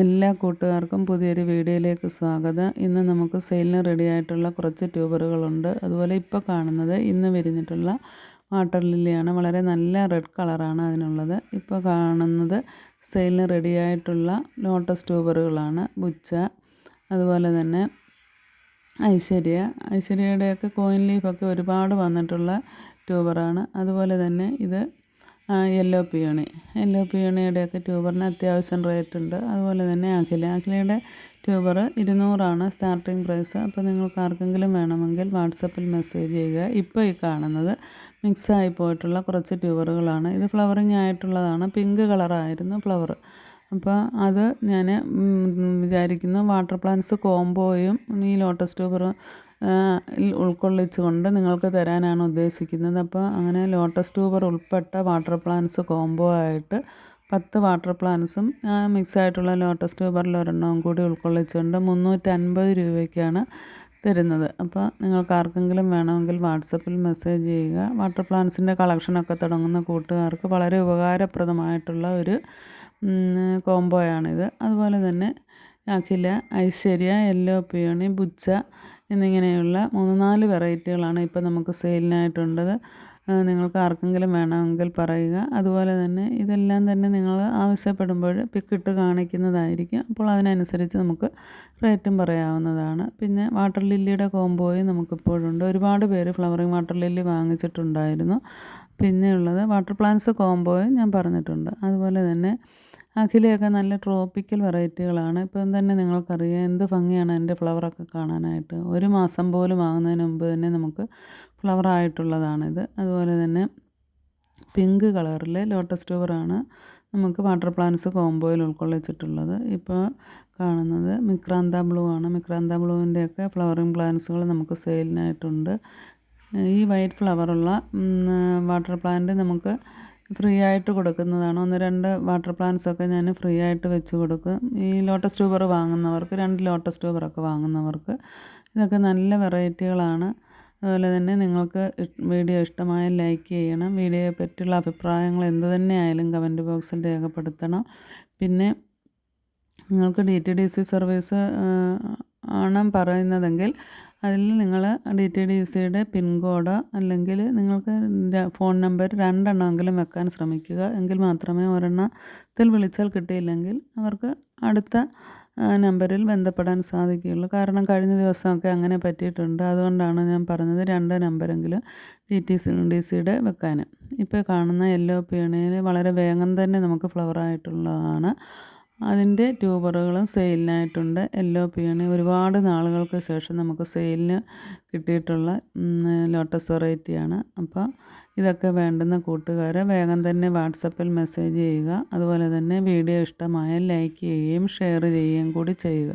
എല്ലാ കൂട്ടുകാർക്കും പുതിയൊരു വീഡിയോയിലേക്ക് സ്വാഗതം. ഇന്ന് നമുക്ക് സെയിലിന് റെഡി ആയിട്ടുള്ള കുറച്ച് ട്യൂബറുകളുണ്ട്. അതുപോലെ ഇപ്പോൾ കാണുന്നത് ഇന്ന് വിരിഞ്ഞിട്ടുള്ള വാട്ടർ ലില്ലിയാണ്. വളരെ നല്ല റെഡ് കളറാണ് അതിനുള്ളത്. ഇപ്പോൾ കാണുന്നത് സെയിലിന് റെഡി ആയിട്ടുള്ള ലോട്ടസ് ട്യൂബറുകളാണ്. ബുച്ച അതുപോലെ തന്നെ ഐശ്വര്യ. ഐശ്വര്യയുടെയൊക്കെ കോയിൻ ലീഫൊക്കെ ഒരുപാട് വന്നിട്ടുള്ള ട്യൂബറാണ്. അതുപോലെ തന്നെ ഇത് യെല്ലോ പിയോണി യെല്ലോ പിയോണിയുടെയൊക്കെ ട്യൂബറിന് അത്യാവശ്യം റേറ്റ് ഉണ്ട്. അതുപോലെ തന്നെ അഖില. അഖിലയുടെ ട്യൂബർ ഇരുന്നൂറാണ് സ്റ്റാർട്ടിംഗ് പ്രൈസ് അപ്പോൾ നിങ്ങൾക്ക് ആർക്കെങ്കിലും വേണമെങ്കിൽ വാട്സപ്പിൽ മെസ്സേജ് ചെയ്യുക. ഇപ്പോൾ ഈ കാണുന്നത് മിക്സായി പോയിട്ടുള്ള കുറച്ച് ട്യൂബറുകളാണ് ഇത് ഫ്ലവറിങ് ആയിട്ടുള്ളതാണ്. പിങ്ക് കളറായിരുന്നു ഫ്ലവർ അപ്പോൾ അത് ഞാൻ വിചാരിക്കുന്നു വാട്ടർ പ്ലാന്റ്സ് കോംബോയും ഈ ലോട്ടസ് ട്യൂബറും ഉൾക്കൊള്ളിച്ചുകൊണ്ട് നിങ്ങൾക്ക് തരാനാണ് ഉദ്ദേശിക്കുന്നത്. അപ്പോൾ അങ്ങനെ ലോട്ടസ് ട്യൂബർ ഉൾപ്പെട്ട വാട്ടർ പ്ലാന്റ്സ് കോംബോ ആയിട്ട് പത്ത് വാട്ടർ പ്ലാന്റ്സും മിക്സ് ആയിട്ടുള്ള ലോട്ടസ് ട്യൂബറിൽ ഒരെണ്ണവും കൂടി ഉൾക്കൊള്ളിച്ചുകൊണ്ട് മുന്നൂറ്റൻപത് രൂപയ്ക്കാണ് തരുന്നത്. അപ്പോൾ നിങ്ങൾക്ക് ആർക്കെങ്കിലും വേണമെങ്കിൽ വാട്സപ്പിൽ മെസ്സേജ് ചെയ്യുക. വാട്ടർ പ്ലാന്റ്സിന്റെ കളക്ഷനൊക്കെ തുടങ്ങുന്ന കൂട്ടുകാർക്ക് വളരെ ഉപകാരപ്രദമായിട്ടുള്ള ഒരു കോംബോയാണിത്. അതുപോലെ തന്നെ അഖില ഐശ്വര്യ യെല്ലോ പിയോണി ബുച്ച എന്നിങ്ങനെയുള്ള മൂന്ന് നാല് വെറൈറ്റികളാണ് ഇപ്പോൾ നമുക്ക് സെയിലിനായിട്ടുള്ളത്. നിങ്ങൾക്ക് ആർക്കെങ്കിലും വേണമെങ്കിൽ പറയുക. അതുപോലെ തന്നെ ഇതെല്ലാം തന്നെ നിങ്ങൾ ആവശ്യപ്പെടുമ്പോൾ പിക്കിട്ട് കാണിക്കുന്നതായിരിക്കും. അപ്പോൾ അതിനനുസരിച്ച് നമുക്ക് റേറ്റും പറയാവുന്നതാണ്. പിന്നെ വാട്ടർ ലില്ലിയുടെ കോംബോയും നമുക്കിപ്പോഴുണ്ട്. ഒരുപാട് പേര് ഫ്ലവറിങ് വാട്ടർ ലില്ലി വാങ്ങിച്ചിട്ടുണ്ടായിരുന്നു. പിന്നെയുള്ളത് വാട്ടർ പ്ലാന്റ്സ് കോംബോയും ഞാൻ പറഞ്ഞിട്ടുണ്ട്. അതുപോലെ തന്നെ അഖിലയൊക്കെ നല്ല ട്രോപ്പിക്കൽ വെറൈറ്റികളാണ്. ഇപ്പം തന്നെ നിങ്ങൾക്കറിയാം എന്ത് ഭംഗിയാണ് എന്റെ ഫ്ലവറൊക്കെ കാണാനായിട്ട്. ഒരു മാസം പോലും ആകുന്നതിന് മുമ്പ് തന്നെ നമുക്ക് ഫ്ലവറായിട്ടുള്ളതാണിത്. അതുപോലെ തന്നെ പിങ്ക് കളറിലെ ലോട്ടസ് ട്യൂബറാണ് നമുക്ക് വാട്ടർ പ്ലാന്റ്സ് കോംബോയിൽ ഉൾക്കൊള്ളിച്ചിട്ടുള്ളത്. ഇപ്പോൾ കാണുന്നത് മിക്രാന്ത ബ്ലൂ ആണ് മിക്രാന്ത ബ്ലൂവിന്റെയൊക്കെ ഫ്ലവറിങ് പ്ലാന്റ്സുകൾ നമുക്ക് സെയിലിനായിട്ടുണ്ട്. ഈ വൈറ്റ് ഫ്ലവറുള്ള വാട്ടർ പ്ലാന്റ് നമുക്ക് ഫ്രീ ആയിട്ട് കൊടുക്കുന്നതാണ്. ഒന്ന് രണ്ട് വാട്ടർ പ്ലാന്റ്സ് ഒക്കെ ഞാൻ ഫ്രീ ആയിട്ട് വെച്ച് കൊടുക്കും. ഈ ലോട്ടസ് ട്യൂബർ വാങ്ങുന്നവർക്ക് രണ്ട് ലോട്ടസ് ട്യൂബറൊക്കെ വാങ്ങുന്നവർക്ക് ഇതൊക്കെ നല്ല വെറൈറ്റികളാണ്. അതുപോലെ തന്നെ നിങ്ങൾക്ക് വീഡിയോ ഇഷ്ടമായ ലൈക്ക് ചെയ്യണം. വീഡിയോയെ പറ്റിയുള്ള അഭിപ്രായങ്ങൾ എന്ത് തന്നെ ആയാലും കമന്റ് ബോക്സിൽ രേഖപ്പെടുത്തണം. പിന്നെ നിങ്ങൾക്ക് D T D C service ആണ് പറയുന്നതെങ്കിൽ അതിൽ നിങ്ങൾ ഡി ടി ഡി സിയുടെ പിൻകോഡോ അല്ലെങ്കിൽ നിങ്ങൾക്ക് ഫോൺ നമ്പർ രണ്ടെണ്ണമെങ്കിലും വെക്കാൻ ശ്രമിക്കുക. എങ്കിൽ മാത്രമേ ഒരെണ്ണത്തിൽ വിളിച്ചാൽ കിട്ടിയില്ലെങ്കിൽ അവർക്ക് അടുത്ത നമ്പറിൽ ബന്ധപ്പെടാൻ സാധിക്കുകയുള്ളൂ. കാരണം കഴിഞ്ഞ ദിവസമൊക്കെ അങ്ങനെ പറ്റിയിട്ടുണ്ട്. അതുകൊണ്ടാണ് ഞാൻ പറഞ്ഞത് രണ്ട് നമ്പരെങ്കിലും ഡി ടി സി ഡി സിയുടെ വെക്കാൻ. ഇപ്പോൾ കാണുന്ന യെല്ലോ പിയണിയിൽ വളരെ വേഗം തന്നെ നമുക്ക് ഫ്ലവറായിട്ടുള്ളതാണ് അതിന്റെ ട്യൂബറുകളും സെയിലിനായിട്ടുണ്ട്. യെല്ലോ പിയാണ് ഒരുപാട് നാളുകൾക്ക് ശേഷം നമുക്ക് സെയിലിന് കിട്ടിയിട്ടുള്ള ലോട്ടസ് വെറൈറ്റിയാണ് അപ്പോൾ ഇതൊക്കെ വേണ്ടുന്ന കൂട്ടുകാർ വേഗം തന്നെ വാട്സപ്പിൽ മെസ്സേജ് ചെയ്യുക. അതുപോലെ തന്നെ വീഡിയോ ഇഷ്ടമായാൽ ലൈക്ക് ചെയ്യുകയും ഷെയർ ചെയ്യുകയും കൂടി ചെയ്യുക.